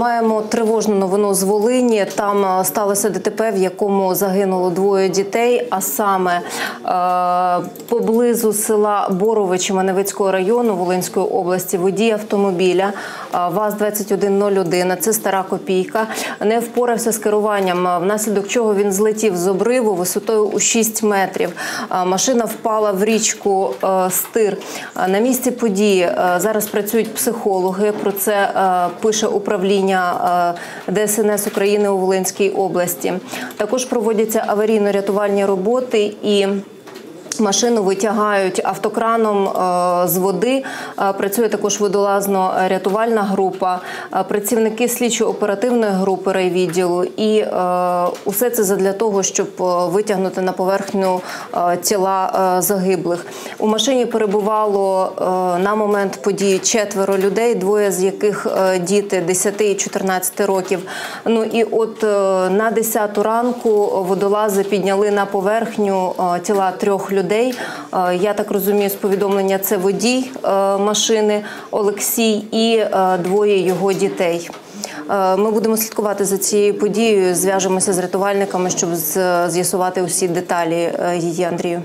Маємо тривожну новину з Волині. Там е, сталося ДТП, в якому загинуло двоє дітей. А саме е, поблизу села Боровичі Маневицького району Волинської області водій автомобіля е, ВАЗ-2101, це стара копійка, не впорався з керуванням, е, внаслідок чого він злетів з обриву висотою у 6 метрів. Машина впала в річку е, Стир. На місці події е, зараз працюють психологи. Про це пише управління е, ДСНС України у Волинській області. Також проводяться аварійно-рятувальні роботи і. Машину витягають автокраном е, з води. Е, Працює також водолазно-рятувальна група, е, працівники слідчо-оперативної групи райвідділу. І усе це задля того, щоб витягнути на поверхню тіла загиблих. У машині перебувало на момент події четверо людей, двоє з яких діти 10 і 14 років. Ну і от на 10 ранку водолази підняли на поверхню тіла трьох людей. Е, Я так розумію, з повідомлення це водій е, машини Олексій і е, двоє його дітей. Ми будемо слідкувати за цією подією. Зв'яжемося з рятувальниками, щоб з'ясувати усі деталі її, Андрію.